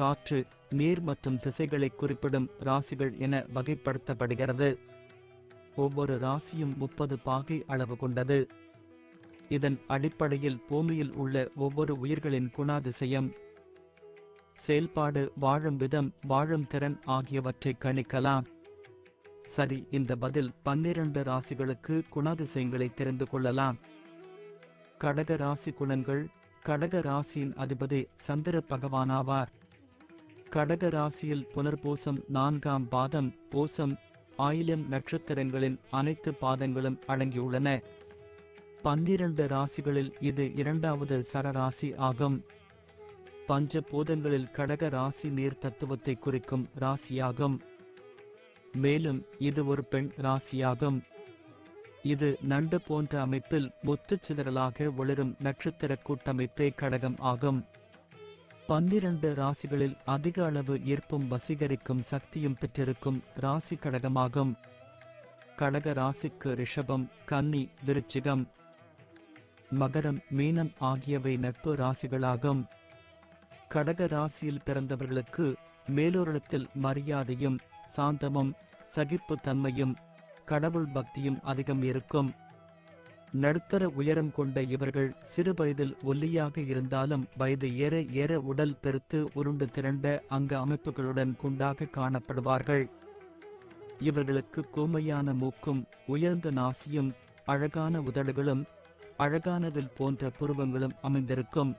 காற்று நீர் மற்றும் திசைகளை குறிப்பிடும் ராசிகள் என வகைப்படுத்தப்படுகிறது. ஒவ்வொரு ராசியும் முப்பது பாகை அளவு கொண்டது. இதன் அடிப்படையில் பூமியில் உள்ள ஒவ்வொரு உயிர்களின் குணாதிசயம் செயல்பாடு வாழும் விதம் வாழும் திறன் ஆகியவற்றை கணிக்கலாம். சரி இந்த பதில் பன்னிரண்டு ராசிகளுக்கு குணாதிசயங்களை தெரிந்து கொள்ளலாம். கடக ராசி குணங்கள் கடக ராசியின் அதிபதி சந்திர பகவானாவார் கடக ராசியில் புனர்பூசம் நான்காம் பாதம் பூசம் ஆயிலம் நட்சத்திரங்களின் அனைத்து பாதங்களும் அடங்கியுள்ளன. பன்னிரண்டு ராசிகளில் இது இரண்டாவது சரராசி ஆகும். பஞ்ச பூதங்களில் கடக ராசி நீர் தத்துவத்தை குறிக்கும் ராசியாகும். மேலும் இது ஒரு பெண் ராசியாகும். இது நண்டு போன்ற அமைப்பில் முத்துச்சிதறலாக ஒளிரும் நட்சத்திர கூட்டமைப்பே கடகம் ஆகும். பன்னிரண்டு ராசிகளில் அதிக அளவு ஈர்ப்பும் வசீகரிக்கும் சக்தியும் பெற்றிருக்கும் ராசி கடகமாகும். கடக ராசிக்கு ரிஷபம் கன்னி விருச்சிகம் மகரம் மீனம் ஆகியவை நட்பு ராசிகளாகும். கடக ராசியில் பிறந்தவர்களுக்கு மேலோரிடத்தில் மரியாதையும் சாந்தமும் சகிப்புத்தன்மையும் கடவுள் பக்தியும் அதிகம் இருக்கும். நடுத்தர உயரம் கொண்ட இவர்கள் சிறு வயதில் ஒல்லியாக இருந்தாலும் வயது ஏற ஏற உடல் பெருத்து உருண்டு திரண்ட அங்க அமைப்புகளுடன் குண்டாக காணப்படுவார்கள். இவர்களுக்கு கூமையான மூக்கும் உயர்ந்த நாசியும் அழகான உதடுகளும் அழகானதில் போன்ற புருவங்களும் அமைந்திருக்கும்.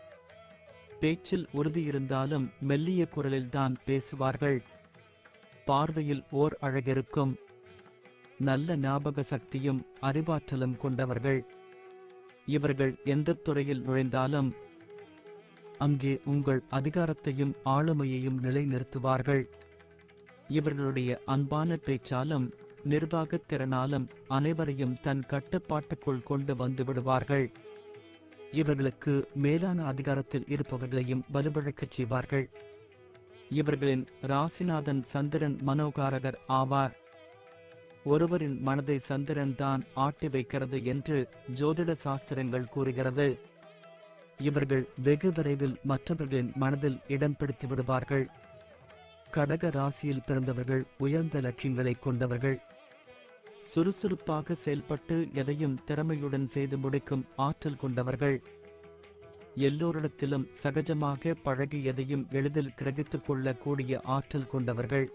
பேச்சில் உறுதி இருந்தாலும் மெல்லிய குரலில்தான் பேசுவார்கள். பார்வையில் ஓர் அழகிருக்கும் நல்ல ஞாபக சக்தியும் அறிவாற்றலும் கொண்டவர்கள். இவர்கள் எந்த துறையில் நுழைந்தாலும் அங்கே உங்கள் அதிகாரத்தையும் ஆளுமையையும் நிலைநிறுத்துவார்கள். இவர்களுடைய அன்பான பேச்சாலும் நிர்வாகத் திறனாலும் அனைவரையும் தன் கட்டுப்பாட்டுக்குள் கொண்டு வந்து விடுவார்கள். இவர்களுக்கு மேலான அதிகாரத்தில் இருப்பவர்களையும் வலுவிழக்கச் செய்வார்கள். இவர்களின் ராசிநாதன் சந்திரன் மனோகாரகர் ஆவார். ஒருவரின் மனதை சந்திரன் தான் ஆட்டி வைக்கிறது என்று ஜோதிட சாஸ்திரங்கள் கூறுகிறது. இவர்கள் வெகு விரைவில் மற்றவர்களின் மனதில் இடம் பிடித்து விடுவார்கள். கடக ராசியில் பிறந்தவர்கள் உயர்ந்த லட்சியங்களை கொண்டவர்கள். சுறுசுறுப்பாக செயல்பட்டு எதையும் திறமையுடன் செய்து முடிக்கும் ஆற்றல் கொண்டவர்கள். எல்லோரிடத்திலும் சகஜமாக பழகி எதையும் எளிதில் கிரகித்துக் கொள்ளக்கூடிய ஆற்றல் கொண்டவர்கள்.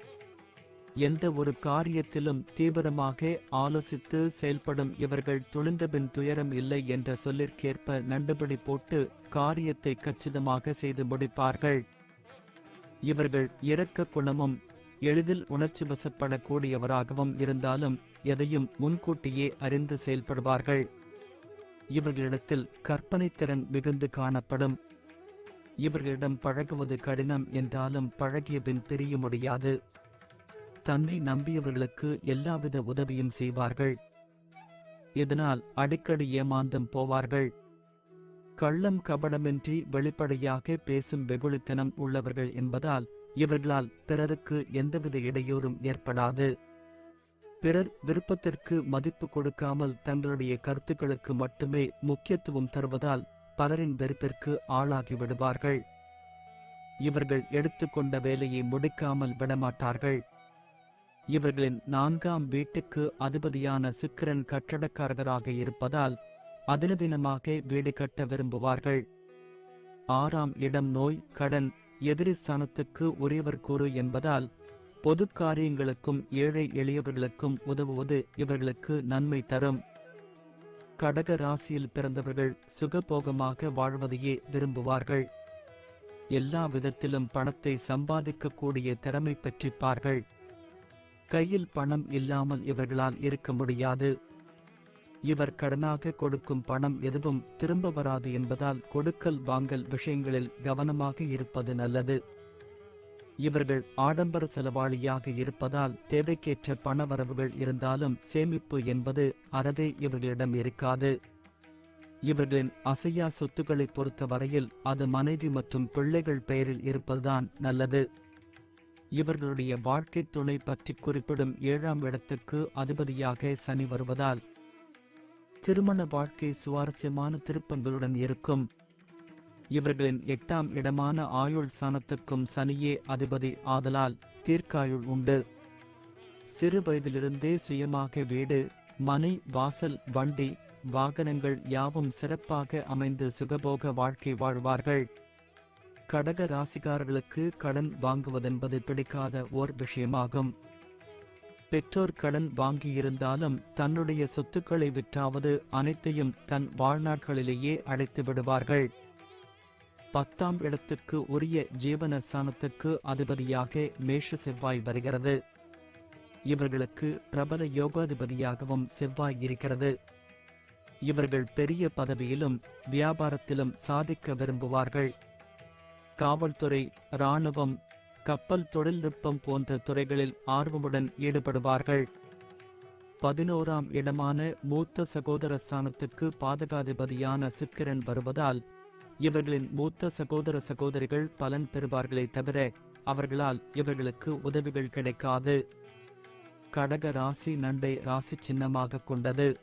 எந்த ஒரு காரியத்திலும் தீவிரமாக ஆலோசித்து செயல்படும் இவர்கள் துணிந்தபின் துயரம் இல்லை என்ற சொல்லிற்கேற்ப நண்டுபடி போட்டு காரியத்தை கச்சிதமாக செய்து முடிப்பார்கள். இவர்கள் இரக்க குணமும் எளிதில் உணர்ச்சி வசப்படக்கூடியவராகவும் இருந்தாலும் எதையும் முன்கூட்டியே அறிந்து செயல்படுவார்கள். இவர்களிடத்தில் கற்பனை திறன் மிகுந்து காணப்படும். இவர்களிடம் பழகுவது கடினம் என்றாலும் பழகிய பின் தெரிய முடியாது. தன்னை நம்பியவர்களுக்கு எல்லாவித உதவியும் செய்வார்கள். இதனால் அடிக்கடி ஏமாந்தம் போவார்கள். கள்ளம் கபடமின்றி வெளிப்படையாக பேசும் வெகுளித்தனம் உள்ளவர்கள் என்பதால் இவர்களால் பிறருக்கு எந்தவித இடையூறும் ஏற்படாது. பிறர் விருப்பத்திற்கு மதிப்பு கொடுக்காமல் தங்களுடைய கருத்துக்களுக்கு மட்டுமே முக்கியத்துவம் தருவதால் பலரின் வெறுப்பிற்கு ஆளாகிவிடுவார்கள் இவர்கள் எடுத்துக்கொண்ட வேலையை முடிக்காமல் விடமாட்டார்கள். இவர்களின் நான்காம் வீட்டுக்கு அதிபதியான சுக்கிரன் கட்டடக்காரராக இருப்பதால் அதினதினமாக வீடு கட்ட விரும்புவார்கள். ஆறாம் இடம் நோய் கடன் எதிரி ஸ்தானத்துக்கு உரியவர் கூறு என்பதால் பொது காரியங்களுக்கும் ஏழை எளியவர்களுக்கும் உதவுவது இவர்களுக்கு நன்மை தரும். கடக ராசியில் பிறந்தவர்கள் சுகபோகமாக வாழ்வதையே விரும்புவார்கள். எல்லா விதத்திலும் பணத்தை சம்பாதிக்கக்கூடிய திறமை பெற்றிப்பார்கள். கையில் பணம் இல்லாமல் இவர்களால் இருக்க முடியாது. இவர் கடனாக கொடுக்கும் பணம் எதுவும் திரும்ப வராது என்பதால் கொடுக்கல் வாங்கல் விஷயங்களில் கவனமாக இருப்பது நல்லது. இவர்கள் ஆடம்பர செலவாளியாக இருப்பதால் தேவைக்கேற்ற பணவரவுகள் இருந்தாலும் சேமிப்பு என்பது அறவே இவர்களிடம் இருக்காது. இவர்களின் அசையா சொத்துக்களை பொறுத்தவரையில் அது மனைவி மற்றும் பிள்ளைகள் பெயரில் இருப்பதுதான் நல்லது. இவர்களுடைய வாழ்க்கை துணை பற்றி குறிப்பிடும் ஏழாம் இடத்துக்கு அதிபதியாக சனி வருவதால் திருமண வாழ்க்கை சுவாரஸ்யமான திருப்பங்களுடன் இருக்கும். இவர்களின் எட்டாம் இடமான ஆயுள் சாணத்துக்கும் சனியே அதிபதி ஆதலால் தீர்க்காயுள் உண்டு. சிறு வயதிலிருந்தே சுயமாக வீடு மனை வாசல் வண்டி வாகனங்கள் யாவும் சிறப்பாக அமைந்து சுகபோக வாழ்க்கை வாழ்வார்கள். கடக ராசிக்காரர்களுக்கு கடன் வாங்குவதென்பது பிடிக்காத ஓர் விஷயமாகும். பெற்றோர் கடன் வாங்கியிருந்தாலும் தன்னுடைய சொத்துக்களை விற்றாவது அனைத்தையும் தன் வாழ்நாட்களிலேயே அடைத்து விடுவார்கள். பத்தாம் இடத்துக்கு உரிய ஜீவன ஸ்தானத்துக்கு அதிபதியாக மேஷ செவ்வாய் வருகிறது. இவர்களுக்கு பிரபல யோகாதிபதியாகவும் செவ்வாய் இருக்கிறது. இவர்கள் பெரிய பதவியிலும் வியாபாரத்திலும் சாதிக்க விரும்புவார்கள். காவல்துறை இராணுவம் கப்பல் தொழில்நுட்பம் போன்ற துறைகளில் ஆர்வமுடன் ஈடுபடுவார்கள். பதினோராம் இடமான மூத்த சகோதர ஸ்தானத்துக்கு பாதகாதிபதியான சுக்கிரன் வருவதால் இவர்களின் மூத்த சகோதர சகோதரிகள் பலன் பெறுவார்களே தவிர அவர்களால் இவர்களுக்கு உதவிகள் கிடைக்காது. கடக ராசி நண்டை ராசி சின்னமாக கொண்டது.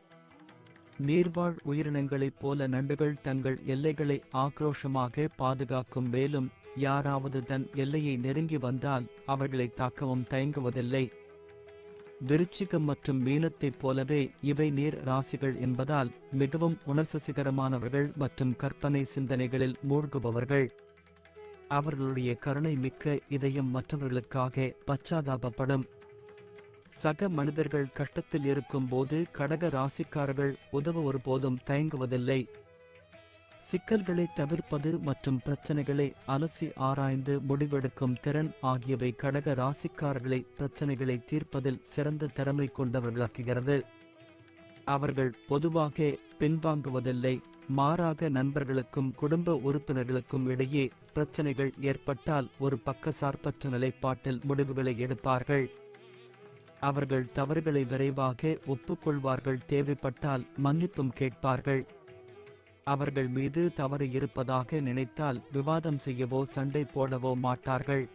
நீர்வாழ் உயிரினங்களைப் போல நண்டுகள் தங்கள் எல்லைகளை ஆக்ரோஷமாக பாதுகாக்கும் மேலும் யாராவது தன் எல்லையை நெருங்கி வந்தால் அவர்களை தாக்கவும் தயங்குவதில்லை. விருச்சிகம் மற்றும் மீனத்தைப் போலவே இவை நீர் ராசிகள் என்பதால் மிகவும் உணர்சசிகரமானவர்கள் மற்றும் கற்பனை சிந்தனைகளில் மூழ்குபவர்கள். அவர்களுடைய கருணை மிக்க இதயம் மற்றவர்களுக்காக பச்சாதாபப்படும். சக மனிதர்கள் கஷ்டத்தில் இருக்கும் போது கடக ராசிக்காரர்கள் உதவ ஒருபோதும் தயங்குவதில்லை. சிக்கல்களை தவிர்ப்பது மற்றும் பிரச்சனைகளை அலசி ஆராய்ந்து முடிவெடுக்கும் திறன் ஆகியவை கடக ராசிக்காரர்களை பிரச்சனைகளை தீர்ப்பதில் சிறந்த திறமை கொண்டவர்களாக்குகிறது. அவர்கள் பொதுவாக பின்வாங்குவதில்லை. மாறாக நண்பர்களுக்கும் குடும்ப உறுப்பினர்களுக்கும் இடையே பிரச்சனைகள் ஏற்பட்டால் ஒரு பக்கசார்பற்ற நிலைப்பாட்டில் முடிவுகளை எடுப்பார்கள். அவர்கள் தவறுகளை விரைவாக ஒப்புக்கொள்வார்கள் தேவைப்பட்டால் மன்னிப்பும் கேட்பார்கள். அவர்கள் மீது தவறு இருப்பதாக நினைத்தால் விவாதம் செய்யவோ சண்டை போடவோ மாட்டார்கள்.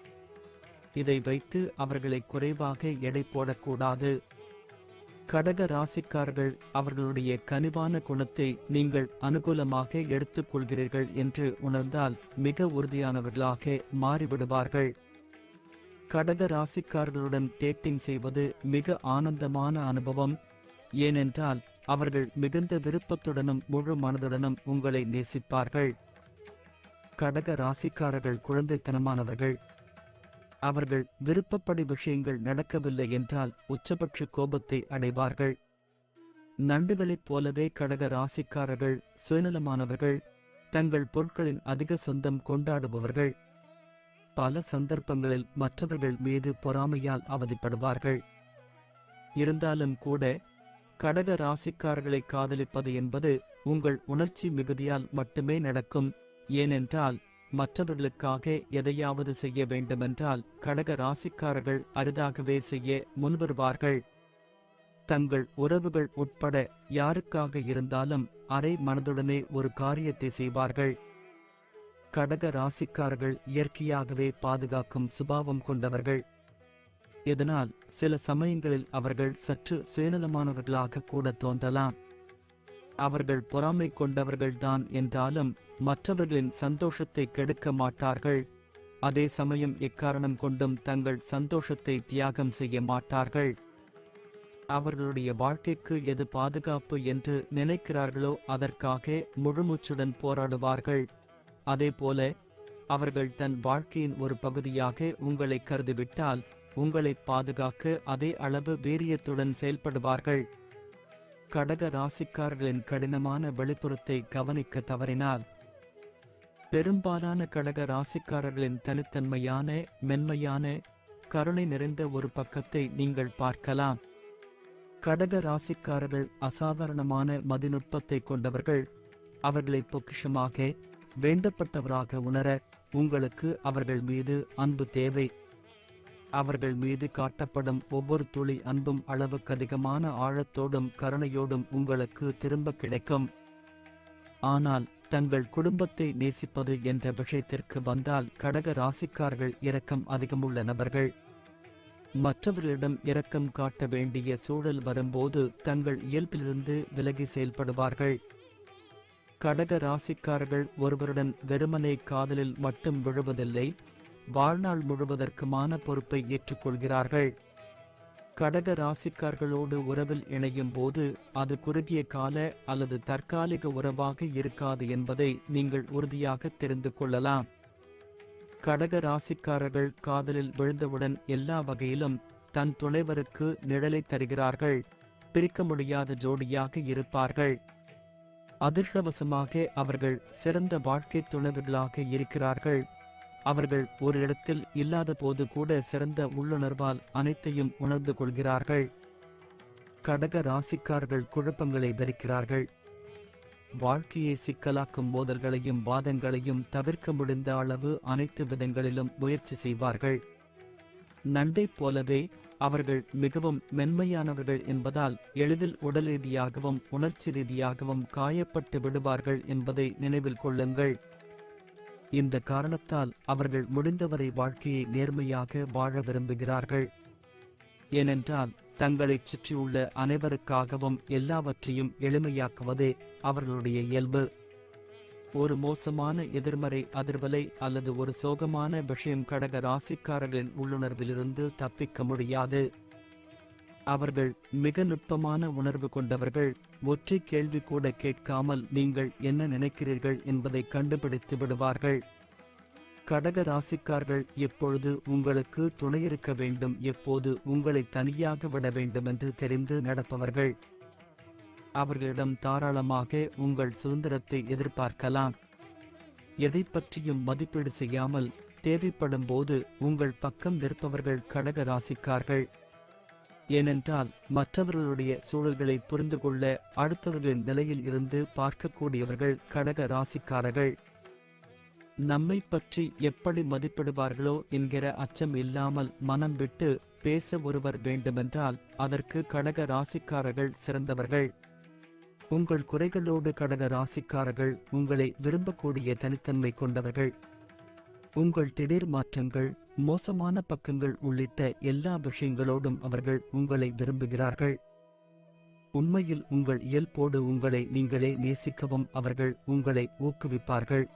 இதை வைத்து அவர்களை குறைவாக எடை போடக்கூடாது. கடக ராசிக்காரர்கள் அவர்களுடைய கனிவான குணத்தை நீங்கள் அனுகூலமாக எடுத்துக்கொள்கிறீர்கள் என்று உணர்ந்தால் மிக உறுதியானவர்களாக மாறிவிடுவார்கள். கடக ராசிக்காரர்களுடன் டேட்டிங் செய்வது மிக ஆனந்தமான அனுபவம். ஏனென்றால் அவர்கள் மிகுந்த விருப்பத்துடனும் முழு மனதுடனும் உங்களை நேசிப்பார்கள். கடக ராசிக்காரர்கள் குழந்தைத்தனமானவர்கள். அவர்கள் விருப்பப்படி விஷயங்கள் நடக்கவில்லை என்றால் உச்சபட்ச கோபத்தை அடைவார்கள். நண்டுகளைப் போலவே கடக ராசிக்காரர்கள் சுயநலமானவர்கள். தங்கள் பொருட்களின் அதிக சொந்தம் கொண்டாடுபவர்கள். பல சந்தர்ப்பங்களில் மற்றவர்கள் மீது பொறாமையால் அவதிப்படுவார்கள். இருந்தாலும் கூட கடக ராசிக்காரர்களை காதலிப்பது என்பது உங்கள் உணர்ச்சி மிகுதியால் மட்டுமே நடக்கும். ஏனென்றால் மற்றவர்களுக்காக எதையாவது செய்ய வேண்டுமென்றால் கடக ராசிக்காரர்கள் அரிதாகவே செய்ய முன்வருவார்கள். தங்கள் உறவுகள் உட்பட யாருக்காக இருந்தாலும் அரை மனதுடனே ஒரு காரியத்தை செய்வார்கள். கடக ராசிக்காரர்கள் இயற்கையாகவே பாதுகாக்கும் சுபாவம் கொண்டவர்கள். இதனால் சில சமயங்களில் அவர்கள் சற்று சுயநலமானவர்களாக கூட தோன்றலாம். அவர்கள் பொறாமை கொண்டவர்கள்தான் என்றாலும் மற்றவர்களின் சந்தோஷத்தை கெடுக்க மாட்டார்கள். அதே சமயம் எக்காரணம் கொண்டும் தங்கள் சந்தோஷத்தை தியாகம் செய்ய மாட்டார்கள். அவர்களுடைய வாழ்க்கைக்கு எது பாதுகாப்பு என்று நினைக்கிறார்களோ அதற்காக முழுமூச்சுடன் போராடுவார்கள். அதேபோல அவர்கள் தன் வாழ்க்கையின் ஒரு பகுதியாக உங்களை கருதிவிட்டால் உங்களை பாதுகாக்க அதே அளவு வீரியத்துடன் செயல்படுவார்கள். கடக ராசிக்காரர்களின் கடினமான வெளிப்புறத்தை கவனிக்க தவறினால். பெரும்பாலான கடக ராசிக்காரர்களின் தனித்தன்மையான மென்மையான கருணை நிறைந்த ஒரு பக்கத்தை நீங்கள் பார்க்கலாம். கடக ராசிக்காரர்கள் அசாதாரணமான மதிநுட்பத்தை கொண்டவர்கள். அவர்களை பொக்கிஷமாக வேண்டப்பட்டவராக உணர உங்களுக்கு அவர்கள் மீது அன்பு தேவை. அவர்கள் மீது காட்டப்படும் ஒவ்வொரு துளி அன்பும் அளவுக்கு அதிகமான ஆழத்தோடும் கருணையோடும் உங்களுக்கு திரும்ப கிடைக்கும். ஆனால் தங்கள் குடும்பத்தை நேசிப்பது என்ற விஷயத்திற்கு வந்தால் கடக ராசிக்காரர்கள் இரக்கம் அதிகமுள்ள நபர்கள். மற்றவர்களிடம் இரக்கம் காட்ட வேண்டிய சூழல் வரும்போது தங்கள் இயல்பிலிருந்து விலகி செயல்படுவார்கள். கடக ராசிக்காரர்கள் ஒருவருடன் வெறுமனே காதலில் மட்டும் விழுவதில்லை வாழ்நாள் முழுவதற்குமான பொறுப்பை ஏற்றுக்கொள்கிறார்கள். கடக ராசிக்கார்களோடு உறவில் இணையும் போது அது குறுகிய கால அல்லது தற்காலிக உறவாக இருக்காது என்பதை நீங்கள் உறுதியாக தெரிந்து கொள்ளலாம். கடக ராசிக்காரர்கள் காதலில் விழுந்தவுடன் எல்லா வகையிலும் தன் துணைவருக்கு நிழலை தருகிறார்கள் பிரிக்க முடியாத ஜோடியாக இருப்பார்கள். அதிர்ஷ்டவசமாக அவர்கள் சிறந்த வாழ்க்கை துணைவர்களாக இருக்கிறார்கள். அவர்கள் ஒரு இடத்தில் இல்லாத போது கூட சிறந்த உள்ளுணர்வால் அனைத்தையும் உணர்ந்து கொள்கிறார்கள். கடக ராசிக்கார்கள் குழப்பங்களை வெறுக்கிறார்கள். வாழ்க்கையை சிக்கலாக்கும் மோதல்களையும் வாதங்களையும் தவிர்க்க முடிந்த அளவு அனைத்து விதங்களிலும் முயற்சி செய்வார்கள். நண்டை போலவே அவர்கள் மிகவும் மென்மையானவர்கள் என்பதால் எளிதில் உடல் ரீதியாகவும் உணர்ச்சி ரீதியாகவும் காயப்பட்டு விடுவார்கள் என்பதை நினைவில் கொள்ளுங்கள். இந்த காரணத்தால் அவர்கள் முடிந்தவரை வாழ்க்கையை நேர்மையாக வாழ விரும்புகிறார்கள். ஏனென்றால் தங்களைச் சுற்றியுள்ள அனைவருக்காகவும் எல்லாவற்றையும் எளிமையாக்குவதே அவர்களுடைய இயல்பு. ஒரு மோசமான எதிர்மறை அதிர்வலை அல்லது ஒரு சோகமான விஷயம் கடக ராசிக்காரர்களின் உள்ளுணர்விலிருந்து தப்பிக்க முடியாது. அவர்கள் மிக நுட்பமான உணர்வு கொண்டவர்கள் ஒற்றை கேள்வி கூட கேட்காமல் நீங்கள் என்ன நினைக்கிறீர்கள் என்பதை கண்டுபிடித்து விடுவார்கள். கடக ராசிக்கார்கள் எப்பொழுது உங்களுக்கு துணையிருக்க வேண்டும் எப்போது உங்களை தனியாக விட வேண்டும் என்று தெரிந்து நடப்பவர்கள். அவர்களிடம் தாராளமாக உங்கள் சுதந்திரத்தை எதிர்பார்க்கலாம். எதை பற்றியும் மதிப்பீடு செய்யாமல் தேவைப்படும் போது உங்கள் பக்கம் நிற்பவர்கள் கடக ராசிக்கார்கள். ஏனென்றால் மற்றவர்களுடைய சூழல்களை புரிந்து கொள்ள அடுத்தவர்களின் நிலையில் இருந்து பார்க்கக்கூடியவர்கள் கடக ராசிக்காரர்கள். நம்மை பற்றி எப்படி மதிப்பிடுவார்களோ என்கிற அச்சம் இல்லாமல் மனம் விட்டு பேச ஒருவர் வேண்டுமென்றால் அதற்கு கடக ராசிக்காரர்கள் சிறந்தவர்கள். உங்கள் குறைகளோடு கடக ராசிக்காரர்கள் உங்களை விரும்பக்கூடிய தனித்தன்மை கொண்டவர்கள். உங்கள் திடீர் மாற்றங்கள் மோசமான பக்கங்கள் உள்ளிட்ட எல்லா விஷயங்களோடும் அவர்கள் உங்களை விரும்புகிறார்கள். உண்மையில் உங்கள் இயல்போடு உங்களை நீங்களே நேசிக்கவும் அவர்கள் உங்களை ஊக்குவிப்பார்கள்.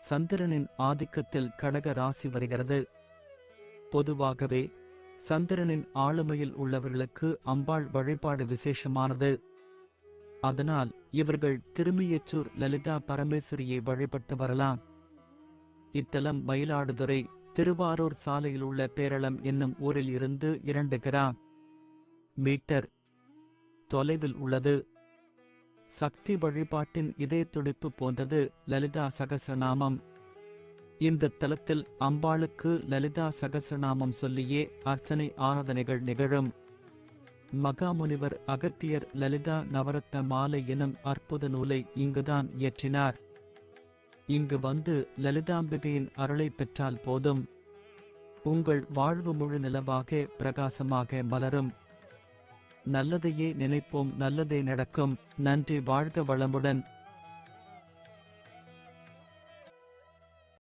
சந்திரனின் ஆதிக்கத்தில் கடக ராசி வருகிறது. பொதுவாகவே சந்திரனின் ஆளுமையில் உள்ளவர்களுக்கு அம்பாள் வழிபாடு விசேஷமானது. அதனால் இவர்கள் திருமியச்சூர் லலிதா பரமேஸ்வரியை வழிபட்டு வரலாம். இத்தலம் மயிலாடுதுறை திருவாரூர் சாலையில் உள்ள பேரளம் என்னும் ஊரில் இருந்து இரண்டு கிராம் மீட்டர். தொலைவில் உள்ளது. சக்தி வழிபாட்டின் இதய துடிப்பு போன்றது லலிதா சகசநாமம். இந்த தலத்தில் அம்பாளுக்கு லலிதா சகசநாமம் சொல்லியே அர்ச்சனை ஆராதனைகள் நிகழும். மகாமுனிவர் அகத்தியர் லலிதா நவரத்ன மாலை எனும் அற்புத நூலை இங்குதான் இயற்றினார் இங்கு வந்து லலிதாம்பிகையின் அருளை பெற்றால் போதும். உங்கள் வாழ்வு முழு நிலவாக பிரகாசமாக மலரும். நல்லதையே நினைப்போம் நல்லதே நடக்கும். நன்றி வாழ்க வளமுடன்.